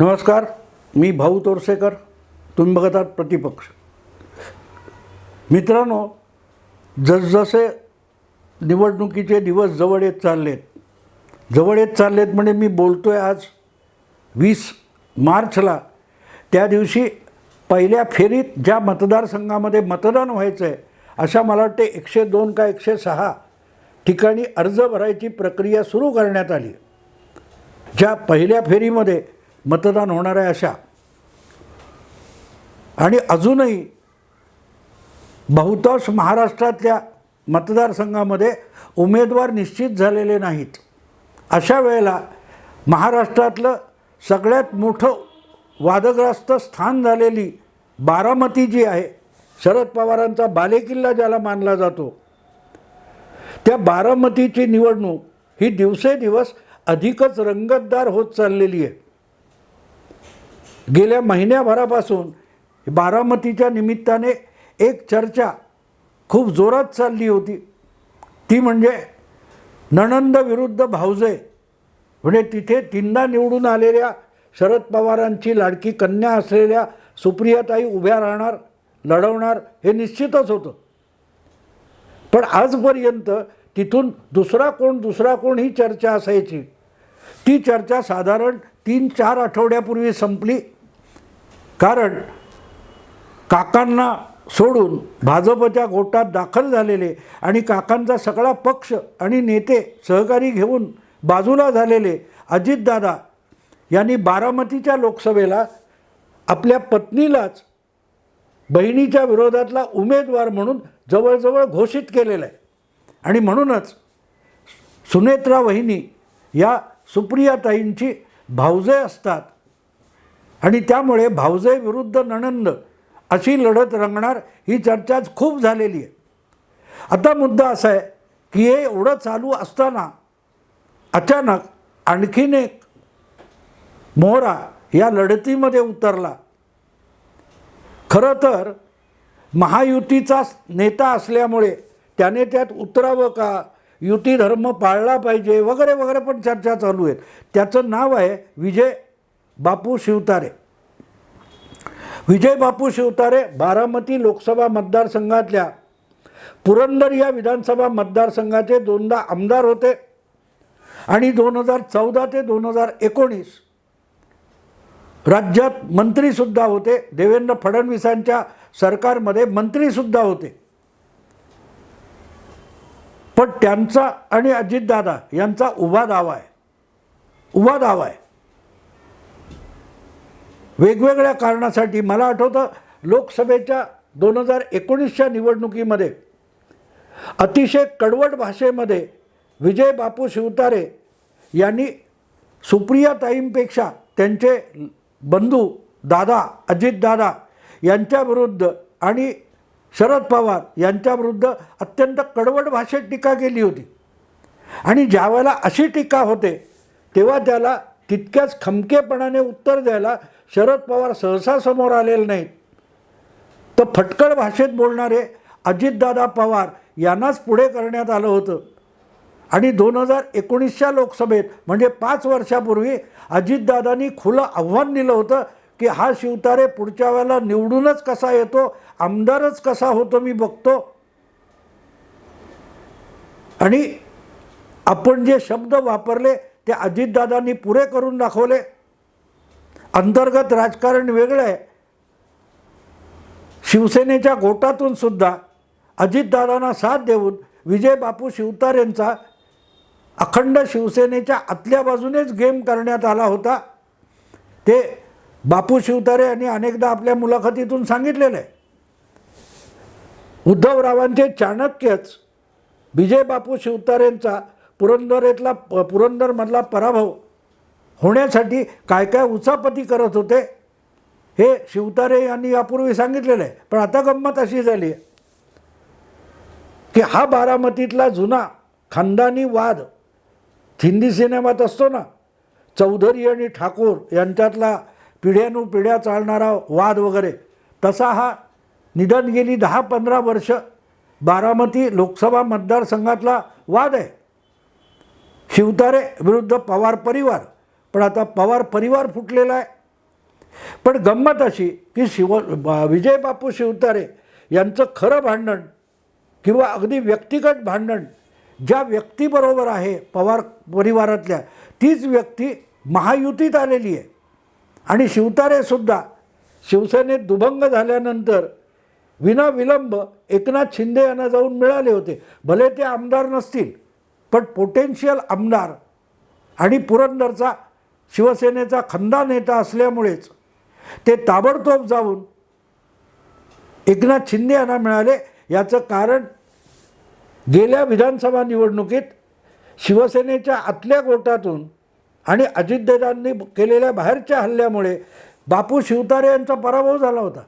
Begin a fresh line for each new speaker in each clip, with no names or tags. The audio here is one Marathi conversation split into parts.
नमस्कार मी भाऊ तोरसेकर. तुम्ही बघत आहात प्रतिपक्ष. मित्रांनो जसजसे निवडणुकीचे दिवस जवळ येत चाललेत जवळ येत चाललेत म्हणजे मी बोलतो आहे आज वीस मार्चला. त्या दिवशी पहिल्या फेरीत ज्या मतदारसंघामध्ये मतदान व्हायचं आहे अशा मला वाटते एकशे दोन का एकशे सहा ठिकाणी अर्ज भरायची प्रक्रिया सुरू करण्यात आली. ज्या पहिल्या फेरीमध्ये मतदान होणार आहे अशा. आणि अजूनही बहुतांश महाराष्ट्रातल्या मतदारसंघामध्ये उमेदवार निश्चित झालेले नाहीत. अशा वेळेला महाराष्ट्रातलं सगळ्यात मोठं वादग्रस्त स्थान झालेली बारामती जी आहे शरद पवारांचा बालेकिल्ला ज्याला मानला जातो त्या बारामतीची निवडणूक ही दिवसेदिवस अधिकच रंगतदार होत चाललेली आहे. गेल्या महिन्याभरापासून बारामतीच्या निमित्ताने एक चर्चा खूप जोरात चालली होती. ती म्हणजे नणंद विरुद्ध भाऊजे. म्हणजे तिथे तीनदा निवडून आलेल्या शरद पवारांची लाडकी कन्या असलेल्या सुप्रियाताई उभ्या राहणार लढवणार हे निश्चितच होतं. पण आजपर्यंत तिथून दुसरा कोण दुसरा कोण ही चर्चा असायची? ती चर्चा साधारण तीन चार आठवड्यापूर्वी संपली. कारण काकांना सोडून भाजपच्या गोटात दाखल झालेले आणि काकांचा सगळा पक्ष आणि नेते सहकारी घेऊन बाजूला झालेले अजितदादा यांनी बारामतीच्या लोकसभेला आपल्या पत्नीलाच बहिणीच्या विरोधातला उमेदवार म्हणून जवळजवळ घोषित केलेलं आहे. आणि म्हणूनच सुनेत्रा वहिनी या सुप्रियाताईंची भावजे असतात. आणि त्यामुळे भावजे विरुद्ध नणंद अशी लढत रंगणार ही चर्चा खूप झालेली आहे. आता मुद्दा असा आहे की हे एवढं चालू असताना अचानक आणखीन एक मोहरा या लढतीमध्ये उतरला. खरं तर महायुतीचा नेता असल्यामुळे त्याने त्यात उतरावं का? युती धर्म पाळला पाहिजे वगैरे वगैरे पण चर्चा चालू आहेत. त्याचं नाव आहे विजय बापू शिवतारे. विजय बापू शिवतारे बारामती लोकसभा मतदारसंघातल्या पुरंदर या विधानसभा मतदारसंघाचे दोनदा आमदार होते आणि दोन हजार चौदा ते दोन हजार एकोणीस राज्यात मंत्रीसुद्धा होते. देवेंद्र फडणवीसांच्या सरकारमध्ये मंत्रीसुद्धा होते. पण त्यांचा आणि अजितदादा यांचा उभा दावा आहे. उभा दावा आहे. वेगवेगळ्या कारणासाठी मला आठवतं लोकसभेच्या दोन हजार एकोणीसच्या निवडणुकीमध्ये अतिशय कडवट भाषेमध्ये विजय बापू शिवतारे यांनी सुप्रियाताईंपेक्षा त्यांचे बंधू दादा अजितदादा यांच्याविरुद्ध आणि शरद पवार यांच्याविरुद्ध अत्यंत कडवट भाषेत टीका केली होती. आणि ज्यावेळेला अशी टीका होते तेव्हा त्याला तितक्याच खमकेपणाने उत्तर द्यायला शरद पवार सहसा समोर आलेले नाहीत. तर फटकळ भाषेत बोलणारे अजितदादा पवार यांनाच पुढे करण्यात आलं होतं. आणि दोन हजार एकोणीसच्या लोकसभेत म्हणजे पाच वर्षापूर्वी अजितदादांनी खुलं आव्हान दिलं होतं की हा शिवतारे पुढच्या वेळेला निवडूनच कसा येतो आमदारच कसा होतो मी बघतो. आणि आपण जे शब्द वापरले ते अजितदादांनी पुरे करून दाखवले. अंतर्गत राजकारण वेगळं आहे. शिवसेनेच्या गोटातून सुद्धा अजितदादांना साथ देऊन विजय बापू शिवतारेंचा अखंड शिवसेनेच्या आतल्या बाजूनेच गेम करण्यात आला होता. ते बापू शिवतारे यांनी अनेकदा आपल्या मुलाखतीतून सांगितलेलं आहे. उद्धवरावांचे चाणक्यच विजय बापू शिवतारेंचा पुरंदरेतला प पुरंदरमधला पराभव होण्यासाठी काय काय उचापती करत होते हे शिवतारे यांनी यापूर्वी सांगितलेलं आहे. पण आता गंमत अशी झाली आहे की हा बारामतीतला जुना खानदानी वाद हिंदी सिनेमात असतो ना चौधरी आणि ठाकूर यांच्यातला पिढ्यानुपिढ्या चालणारा वाद वगैरे तसा हा निधन गेली दहा पंधरा वर्ष बारामती लोकसभा मतदारसंघातला वाद आहे. शिवतारे विरुद्ध पवार परिवार पण आता पवार परिवार फुटलेला आहे. पण गंमत अशी की शिव विजय विजयबापू शिवतारे यांचं खरं भांडण किंवा अगदी व्यक्तिगत भांडण ज्या व्यक्तीबरोबर आहे पवार परिवारातल्या तीच व्यक्ती महायुतीत आलेली आहे. आणि शिवतारेसुद्धा शिवसेनेत दुभंग झाल्यानंतर विनाविलंब एकनाथ शिंदे यांना जाऊन मिळाले होते. भले ते आमदार नसतील पण पोटेन्शियल आमदार आणि पुरंदरचा शिवसेनेचा खंदा नेता असल्यामुळेच ते ताबडतोब जाऊन एकनाथ शिंदे यांना मिळाले. याचं कारण गेल्या विधानसभा निवडणुकीत शिवसेनेच्या आतल्या गोटातून आणि अजितदादांनी केलेल्या बाहेरच्या हल्ल्यामुळे बापू शिवतारे यांचा पराभव झाला होता.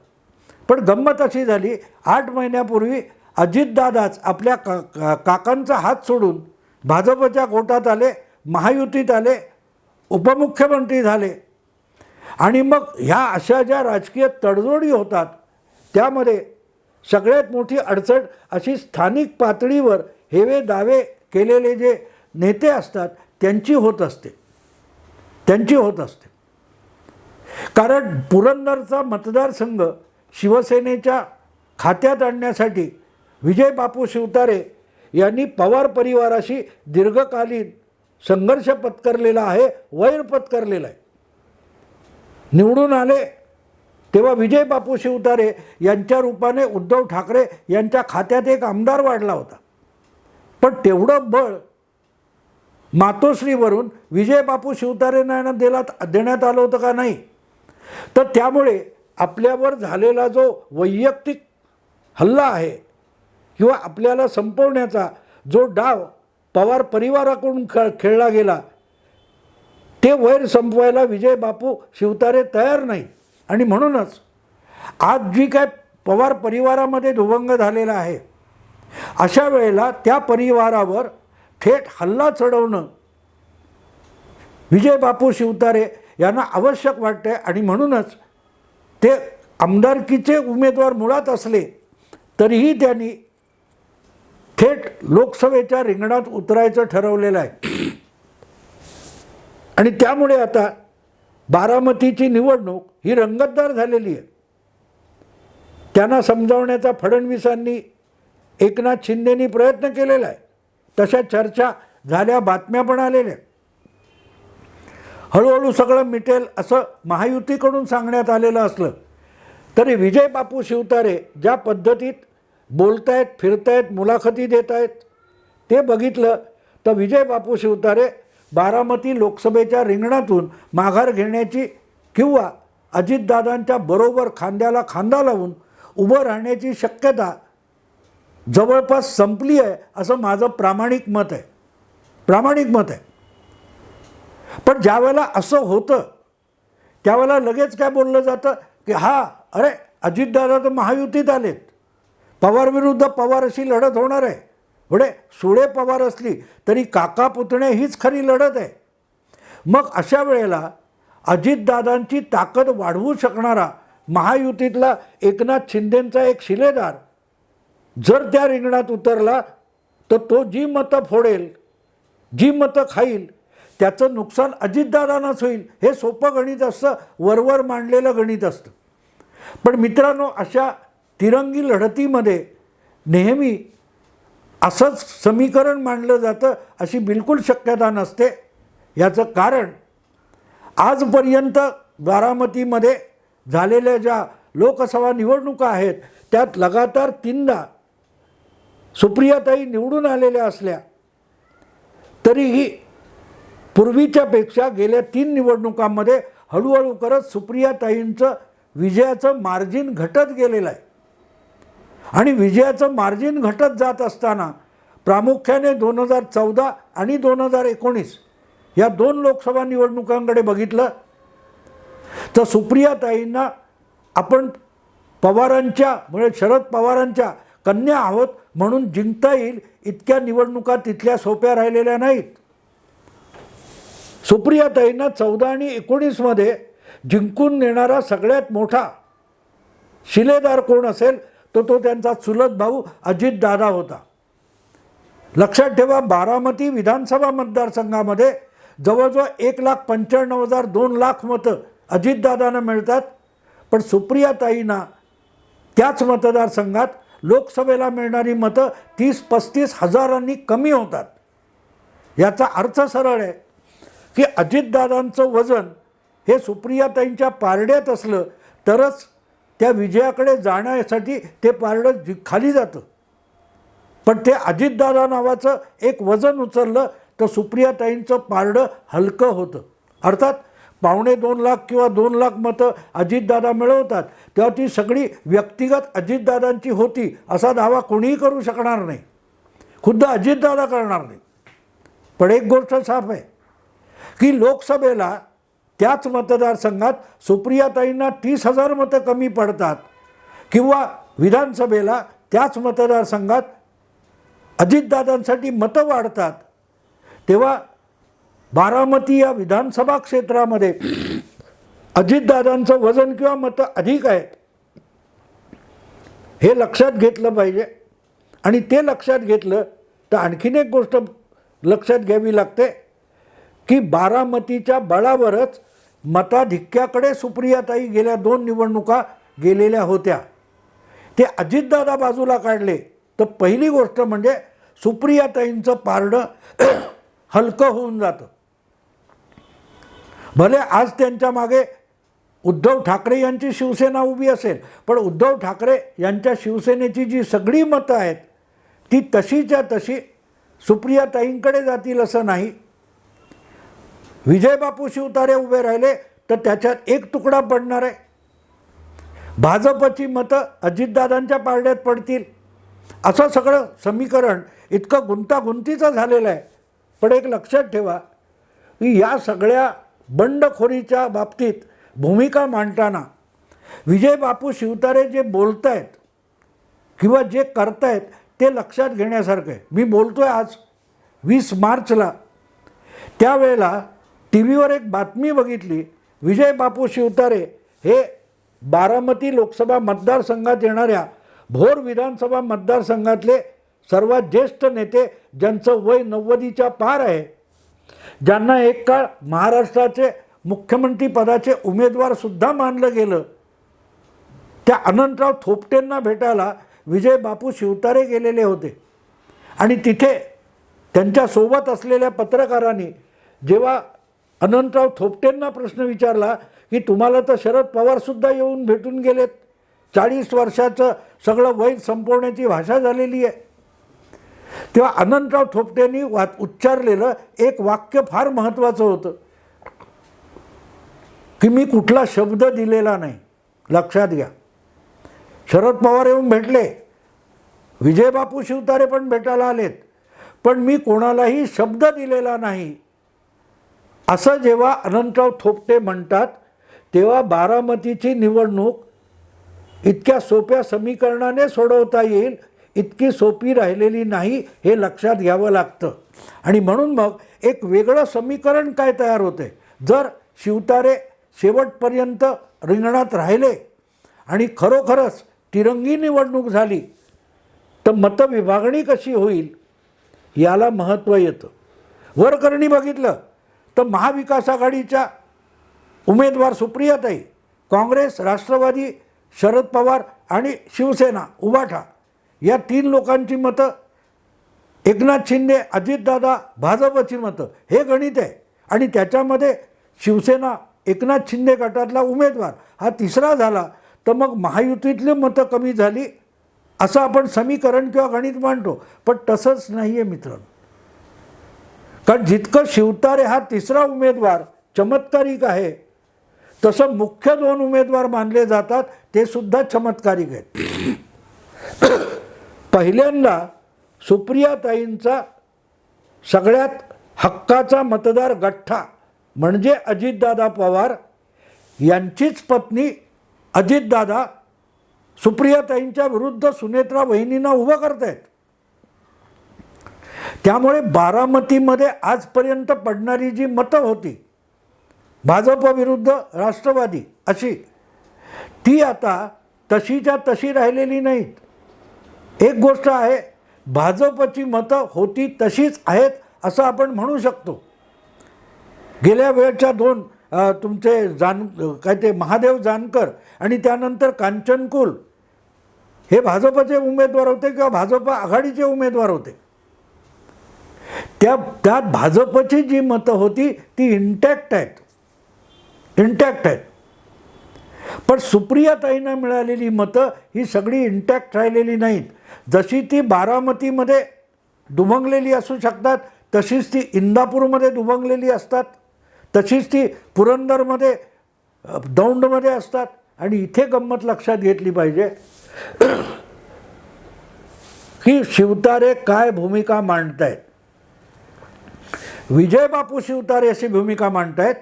पण गंमत अशी झाली आठ महिन्यापूर्वी अजितदादाच आपल्या का का- काकांचा हात सोडून भाजपच्या गोटात आले महायुतीत आले उपमुख्यमंत्री झाले. आणि मग ह्या अशा ज्या राजकीय तडजोडी होतात त्यामध्ये सगळ्यात मोठी अडचण अशी स्थानिक पातळीवर हेवे दावे केलेले जे नेते असतात त्यांची होत असते. त्यांची होत असते. कारण पुरंदरचा मतदारसंघ शिवसेनेच्या खात्यात आणण्यासाठी विजय बापू शिवतारे यांनी पवार परिवाराशी दीर्घकालीन संघर्ष पत्करलेला आहे वैर पत्करलेला आहे. निवडून आले तेव्हा विजय बापू शिवतारे यांच्या रूपाने उद्धव ठाकरे यांच्या खात्यात एक आमदार वाढला होता. पण तेवढं बळ मातोश्रीवरून विजय बापू शिवतारेंना दिला देण्यात आलं होतं का नाही? तर त्यामुळे आपल्यावर झालेला जो वैयक्तिक हल्ला आहे किंवा आपल्याला संपवण्याचा जो डाव पवार परिवाराकडून खेळ खेळला गेला. ते वैर संपवायला विजय बापू शिवतारे तयार नाही. आणि म्हणूनच आज जी काय पवार परिवारामध्ये दुभंग झालेला आहे अशा वेळेला त्या परिवारावर थेट हल्ला चढवणं विजय बापू शिवतारे यांना आवश्यक वाटते आणि म्हणूनच ते आमदारकीचे उमेदवार मुळात असले तरीही त्यांनी थेट लोकसभेच्या रिंगणात उतरायचं ठरवलेलं आहे. आणि त्यामुळे आता बारामतीची निवडणूक ही रंगतदार झालेली आहे. त्यांना समजावण्याचा फडणवीसांनी एकनाथ शिंदेनी प्रयत्न केलेला आहे. तशा चर्चा झाल्या बातम्या पण आलेल्या हळूहळू सगळं मिटेल असं महायुतीकडून सांगण्यात आलेलं असलं तरी विजय बापू शिवतारे ज्या पद्धतीत बोलतायत फिरतायत मुलाखती देत आहेत ते बघितलं तर विजय बापू शिवतारे बारामती लोकसभेच्या रिंगणातून माघार घेण्याची किंवा अजितदादांच्या बरोबर खांद्याला खांदा लावून उभं राहण्याची शक्यता जवळपास संपली आहे असं माझं प्रामाणिक मत आहे. प्रामाणिक मत आहे. पण ज्यावेळेला असं होतं त्यावेळेला लगेच काय बोललं जातं की हा अरे अजितदादा तर महायुतीत आलेत. पवार विरुद्ध पवार अशी लढत होणार आहे. पुढे सुळे पवार असली तरी काका पुतणे हीच खरी लढत आहे. मग अशा वेळेला अजितदादांची ताकद वाढवू शकणारा महायुतीतला एकनाथ शिंदेंचा एक शिलेदार जर त्या रिंगणात उतरला तर तो जी मतं फोडेल जी मतं खाईल त्याचं नुकसान अजितदादांनाच होईल हे सोपं गणित असतं वरवर मांडलेलं गणित असतं. पण मित्रांनो अशा तिरंगी लढतीमध्ये नेहमी असंच समीकरण मांडलं जातं अशी बिलकुल शक्यता नसते. याचं कारण आजपर्यंत बारामतीमध्ये झालेल्या ज्या लोकसभा निवडणुका आहेत त्यात लगातार तीनदा सुप्रियाताई निवडून आलेल्या असल्या तरीही पूर्वीच्यापेक्षा गेल्या तीन निवडणुकांमध्ये हळूहळू करत सुप्रियाताईंचं विजयाचं मार्जिन घटत गेलेलं आहे. आणि विजयाचं मार्जिन घटत जात असताना प्रामुख्याने दोन हजार चौदा आणि दोन हजार एकोणीस या दोन लोकसभा निवडणुकांकडे बघितलं तर सुप्रियाताईंना आपण पवारांच्या म्हणजे शरद पवारांच्या कन्या आहोत म्हणून जिंकता येईल इतक्या निवडणुका तिथल्या सोप्या राहिलेल्या नाहीत. सुप्रियाताईंना चौदा आणि एकोणीसमध्ये जिंकून नेणारा सगळ्यात मोठा शिलेदार कोण असेल? तर तो त्यांचा चुलत भाऊ अजितदादा होता. लक्षात ठेवा बारामती विधानसभा मतदारसंघामध्ये जवळजवळ एक लाख पंच्याण्णव हजार दोन लाख मतं अजितदादांना मिळतात. पण सुप्रियाताईंना त्याच मतदारसंघात लोकसभेला मिळणारी मतं तीस पस्तीस हजारांनी कमी होतात. याचा अर्थ सरळ आहे की अजितदादांचं वजन हे सुप्रियाताईंच्या पारड्यात असलं तरच त्या विजयाकडे जाण्यासाठी ते पारडं जि- खाली जातं. पण ते अजितदादा नावाचं एक वजन उचललं तर सुप्रियाताईंचं पारडं हलकं होतं. अर्थात पावणे दोन लाख किंवा दोन लाख मतं अजितदादा मिळवतात. तेव्हा ती सगळी व्यक्तिगत अजितदादांची होती असा दावा कोणीही करू शकणार नाही. खुद्द अजितदादा करणार नाही. पण एक गोष्ट साफ आहे की लोकसभेला त्याच मतदारसंघात सुप्रियाताईंना तीस हजार मतं कमी पडतात. किंवा विधानसभेला त्याच मतदारसंघात अजितदादांसाठी मतं वाढतात. तेव्हा बारामती या विधानसभा क्षेत्रामध्ये अजितदादांचं वजन किंवा मतं अधिक आहेत. हे लक्षात घेतलं पाहिजे. आणि ते लक्षात घेतलं तर आणखीन एक गोष्ट लक्षात घ्यावी लागते की बारामतीच्या बळावरच मताधिक्याकडे सुप्रियाताई गेल्या दोन निवडणुका गेलेल्या होत्या. ते अजितदादा बाजूला काढले. तर पहिली गोष्ट म्हणजे सुप्रियाताईंचं पारडं हलकं होऊन जातं. भले आज त्यांच्या मागे उद्धव ठाकरे यांची शिवसेना उभी असेल पण उद्धव ठाकरे यांच्या शिवसेनेची जी सगळी मतं आहेत ती तशीच्या तशी सुप्रियाताईंकडे जातील असं नाही. विजयबापू शिवतारे उभे राहिले तर त्याच्यात एक तुकडा पडणार आहे. भाजपची मतं अजितदादांच्या पारड्यात पडतील. असं सगळं समीकरण इतकं गुंतागुंतीचं झालेलं आहे. पण एक लक्षात ठेवा की या सगळ्या बंडखोरीच्या बाबतीत भूमिका मांडताना विजय बापू शिवतारे जे बोलत आहेत किंवा जे करतायत ते लक्षात घेण्यासारखं आहे. मी बोलतो आहे आज वीस मार्चला. त्यावेळेला टी व्हीवर एक बातमी बघितली विजय बापू शिवतारे हे बारामती लोकसभा मतदारसंघात येणाऱ्या भोर विधानसभा मतदारसंघातले सर्वात ज्येष्ठ नेते ज्यांचं वय नव्वदीच्या पार आहे. ज्यांना एक काळ महाराष्ट्राचे मुख्यमंत्री पदाचे उमेदवारसुद्धा मानलं गेलं. त्या अनंतराव थोपटेंना भेटायला विजय बापू शिवतारे गेलेले होते. आणि तिथे त्यांच्यासोबत असलेल्या पत्रकारांनी जेव्हा अनंतराव थोपटेंना प्रश्न विचारला की तुम्हाला तर शरद पवारसुद्धा येऊन भेटून गेलेत. चाळीस वर्षाचं सगळं वय संपवण्याची भाषा झालेली आहे. तेव्हा अनंतराव थोपटेंनी वा उच्चारलेलं एक वाक्य फार महत्त्वाचं होतं. की मी कुठला शब्द दिलेला नाही. लक्षात घ्या. शरद पवार येऊन भेटले. विजयबापू शिवतारे पण भेटायला आलेत. पण मी कोणालाही शब्द दिलेला नाही. असं जेव्हा अनंतराव थोपटे म्हणतात तेव्हा बारामतीची निवडणूक इतक्या सोप्या समीकरणाने सोडवता येईल इतकी सोपी राहिलेली नाही हे लक्षात घ्यावं लागतं. आणि म्हणून मग एक वेगळं समीकरण काय तयार होते? जर शिवतारे शेवटपर्यंत रिंगणात राहिले आणि खरोखरच तिरंगी निवडणूक झाली तर मतविभागणी कशी होईल? याला महत्त्व येतं. वरकरणी बघितलं तर महाविकास आघाडीच्या उमेदवार सुप्रियाताई काँग्रेस राष्ट्रवादी शरद पवार आणि शिवसेना उबाठा या तीन लोकांची मतं एकनाथ शिंदे अजितदादा भाजपची मतं हे गणित आहे. आणि त्याच्यामध्ये शिवसेना एकनाथ शिंदे गटातला उमेदवार हा तिसरा झाला तर मग महायुतीतली मतं कमी झाली असं आपण समीकरण किंवा गणित मांडतो. पण तसंच नाही आहे मित्रांनो. कारण जितकं शिवतारे हा तिसरा उमेदवार चमत्कारिक आहे तसं मुख्य दोन उमेदवार मानले जातात ते सुद्धा चमत्कारिक आहेत. पहिल्यांदा सुप्रियाताईंचा सगळ्यात हक्काचा मतदार गठ्ठा म्हणजे अजितदादा पवार यांचीच पत्नी अजितदादा सुप्रियाताईंच्या विरुद्ध सुनेत्रा वहिनींना उभं करतायत. त्यामुळे बारामतीमध्ये आजपर्यंत पडणारी जी मतं होती भाजपविरुद्ध राष्ट्रवादी अशी ती आता तशीच्या तशी राहिलेली नाहीत. एक गोष्ट आहे भाजपची मतं होती तशीच आहेत असं आपण म्हणू शकतो. गेल्या वेळच्या दोन तुमचे जान काय ते महादेव जानकर आणि त्यानंतर कांचनकुल हे भाजपचे उमेदवार होते किंवा भाजप आघाडीचे उमेदवार होते? त्या त्यात भाजपची जी मतं होती ती इंटॅक्ट आहेत. इंटॅक्ट आहेत. पण सुप्रियाताईंना मिळालेली मतं ही सगळी इंटॅक्ट राहिलेली नाहीत. जशी ती बारामतीमध्ये दुभंगलेली असू शकतात तशीच ती इंदापूरमध्ये दुभंगलेली असतात तशीच ती पुरंदरमध्ये दौंडमध्ये असतात. आणि इथे गंमत लक्षात घेतली पाहिजे की शिवतारे काय भूमिका मांडतायत. विजय बापू शिवतारे अशी भूमिका मांडतायत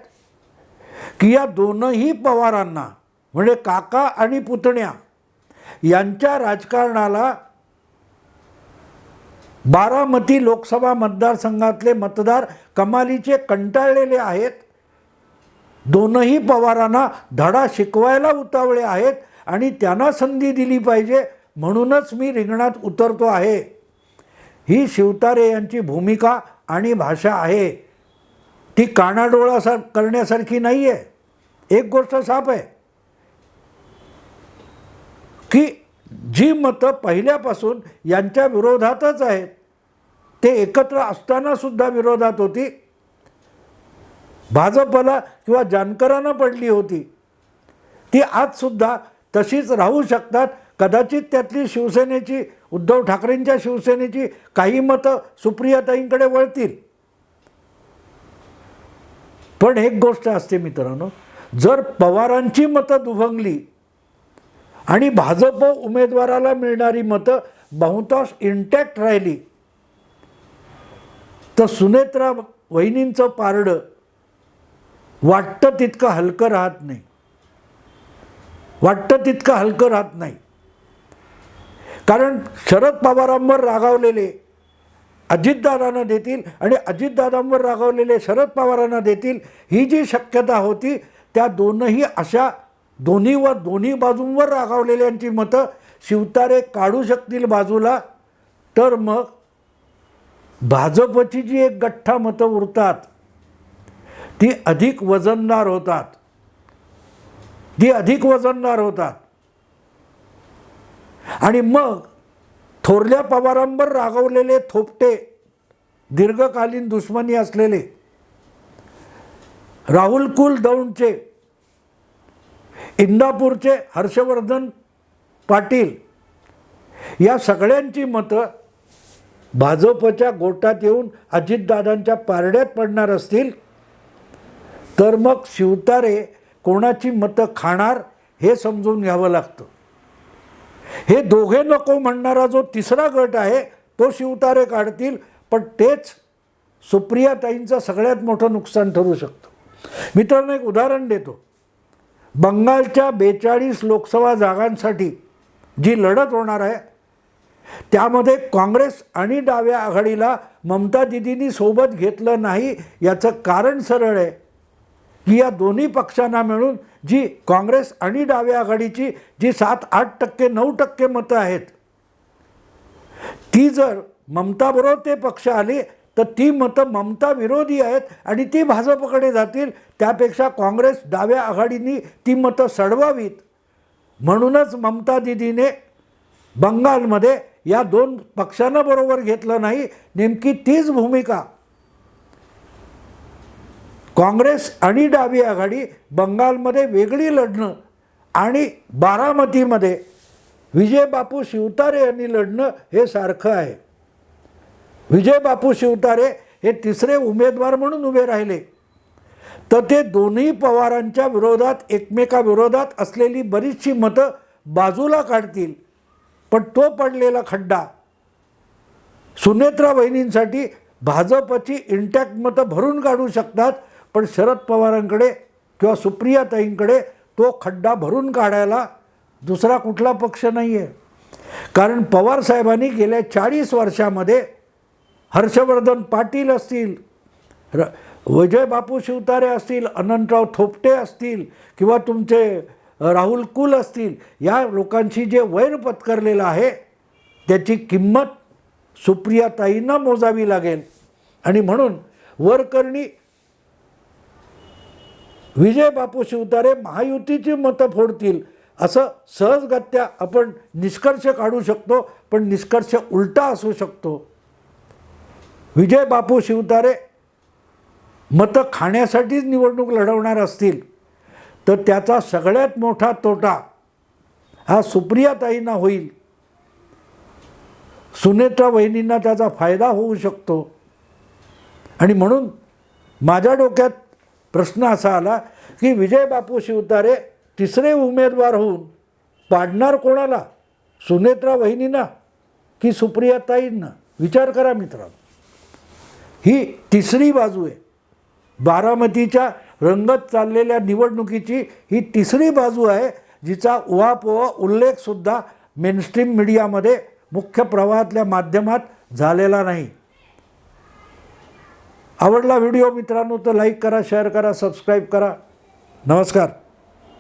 की या दोनही पवारांना म्हणजे काका आणि पुतण्या यांच्या राजकारणाला बारामती लोकसभा मतदारसंघातले मतदार कमालीचे कंटाळलेले आहेत. दोनही पवारांना धडा शिकवायला उतावळे आहेत आणि त्यांना संधी दिली पाहिजे म्हणूनच मी रिंगणात उतरतो आहे. ही शिवतारे यांची भूमिका आणि भाषा आहे ती कानाडोळा सा करण्यासारखी नाही आहे एक गोष्ट साफ आहे. की जी मतं पहिल्यापासून यांच्या विरोधातच आहेत ते एकत्र असताना सुद्धा विरोधात होती. भाजपला किंवा जानकरांना पडली होती. ती आजसुद्धा तशीच राहू शकतात कदाचित त्यातली शिवसेनेची उद्धव ठाकरेंच्या शिवसेनेची काही मतं सुप्रियाताईंकडे वळतील. पण एक गोष्ट असते मित्रांनो जर पवारांची मतं दुभंगली आणि भाजप उमेदवाराला मिळणारी मतं बहुतांश इंटॅक्ट राहिली तर सुनेत्रा वहिनींचं पारडं वाटतं तितकं हलकं राहत नाही. वाटतं तितकं हलकं राहत नाही. कारण शरद पवारांवर रागावलेले अजितदादांना देतील आणि अजितदादांवर रागावलेले शरद पवारांना देतील ही जी शक्यता होती त्या दोनही अशा दोन्हीवर दोन्ही बाजूंवर रागावलेल्यांची मतं शिवतारे काढू शकतील बाजूला. तर मग भाजपची जी एक गठ्ठा मतं उरतात ती अधिक वजनदार होतात. ती अधिक वजनदार होतात. आणि मग थोरल्या पवारांवर रागवलेले थोपटे दीर्घकालीन दुश्मनी असलेले राहुल कुल दौंडचे इंदापूरचे हर्षवर्धन पाटील या सगळ्यांची मतं भाजपच्या गोटात येऊन अजितदादांच्या पारड्यात पडणार असतील तर मग शिवतारे कोणाची मतं खाणार हे समजून घ्यावं लागतं. हे दोघे नको म्हणणारा जो तिसरा गट आहे तो शिवतारे काढतील पण तेच सुप्रियाताईंचं सगळ्यात मोठं नुकसान ठरू शकतं. मित्रांनो एक उदाहरण देतो. बंगालच्या बेचाळीस लोकसभा जागांसाठी जी लढत होणार आहे त्यामध्ये काँग्रेस आणि डाव्या आघाडीला ममता दिदींनी सोबत घेतलं नाही याचं कारण सरळ आहे की या दोन्ही पक्षांना मिळून जी काँग्रेस आणि डाव्या आघाडीची जी सात आठ टक्के नऊ टक्के मतं आहेत ती जर ममताबरोबर ते पक्ष आले तर ती मतं ममता विरोधी आहेत आणि ती भाजपकडे जातील. त्यापेक्षा काँग्रेस डाव्या आघाडींनी ती मतं सडवावीत. म्हणूनच ममता दिदीने बंगालमध्ये या दोन पक्षांना बरोबर घेतलं नाही. नेमकी तीच भूमिका काँग्रेस आणि डावी आघाडी बंगालमध्ये वेगळी लढणं आणि बारामतीमध्ये विजय बापू शिवतारे यांनी लढणं हे सारखं आहे. विजय बापू शिवतारे हे तिसरे उमेदवार म्हणून उभे राहिले. तर ते दोन्ही पवारांच्या विरोधात एकमेकाविरोधात असलेली बरीचशी मतं बाजूला काढतील पण तो पडलेला खड्डा. सुनेत्रा वहिनींसाठी भाजपची इंटॅक्ट मतं भरून काढू शकतात पण शरद पवारांकडे किंवा सुप्रियाताईंकडे तो खड्डा भरून काढायला दुसरा कुठला पक्ष नाही आहे कारण पवारसाहेबांनी गेल्या चाळीस वर्षामध्ये हर्षवर्धन पाटील असतील र विजय बापू शिवतारे असतील अनंतराव थोपटे असतील किंवा तुमचे राहुल कुल असतील या लोकांशी जे वैर पत्करलेलं आहे त्याची किंमत सुप्रियाताईंना मोजावी लागेल. आणि म्हणून वरकरणी विजय बापू शिवतारे महायुतीची मतं फोडतील. असं सहजगत्या आपण निष्कर्ष काढू शकतो पण निष्कर्ष उलटा असू शकतो. विजय बापू शिवतारे मतं खाण्यासाठीच निवडणूक लढवणार असतील तर त्याचा सगळ्यात मोठा तोटा हा सुप्रियाताईंना होईल. सुनेत्रा वहिनींना त्याचा फायदा होऊ शकतो. आणि म्हणून माझ्या डोक्यात प्रश्न असा आला की विजय बापू शिवतारे तिसरे उमेदवार होऊन पाडणार कोणाला? सुनेत्रा वहिनींना की सुप्रियाताईंना? विचार करा मित्रांनो. ही तिसरी बाजू आहे. बारामतीच्या रंगत चाललेल्या निवडणुकीची ही तिसरी बाजू आहे जिचा उहापोह उल्लेखसुद्धा मेनस्ट्रीम मीडियामध्ये मुख्य प्रवाहातल्या माध्यमात झालेला नाही. आवडला व्हिडिओ मित्रांनो तर लाईक करा शेअर करा सबस्क्राईब करा. नमस्कार.